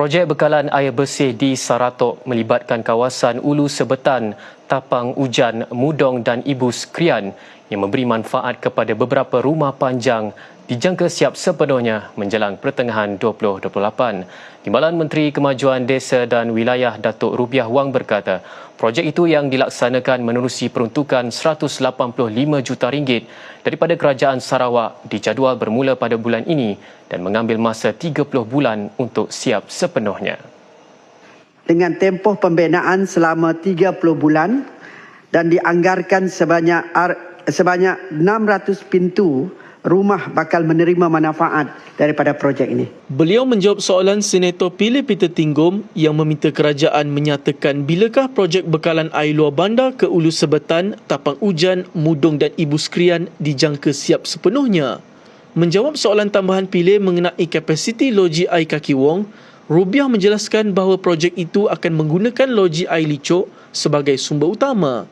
Projek bekalan air bersih di Saratok melibatkan kawasan Ulu Sebetan, Tapang Ujan, Mudong dan Ibu Skrian yang memberi manfaat kepada beberapa rumah panjang dijangka siap sepenuhnya menjelang pertengahan 2028. Timbalan Menteri Kemajuan Desa dan Wilayah Datuk Rubiah Wang berkata, projek itu yang dilaksanakan menerusi peruntukan 185 juta ringgit daripada Kerajaan Sarawak dijadual bermula pada bulan ini dan mengambil masa 30 bulan untuk siap sepenuhnya. dengan tempoh pembinaan selama 30 bulan dan dianggarkan sebanyak sebanyak 600 pintu rumah bakal menerima manfaat daripada projek ini. Beliau menjawab soalan Senator Pilih Peter Tinggom yang meminta kerajaan menyatakan bilakah projek bekalan air luar bandar ke Ulu Sebetan, Tapang Ujan, Mudong dan Ibu Skrian dijangka siap sepenuhnya. Menjawab soalan tambahan Pilih mengenai kapasiti loji air kaki wong, Rubiah menjelaskan bahawa projek itu akan menggunakan loji air licuk sebagai sumber utama.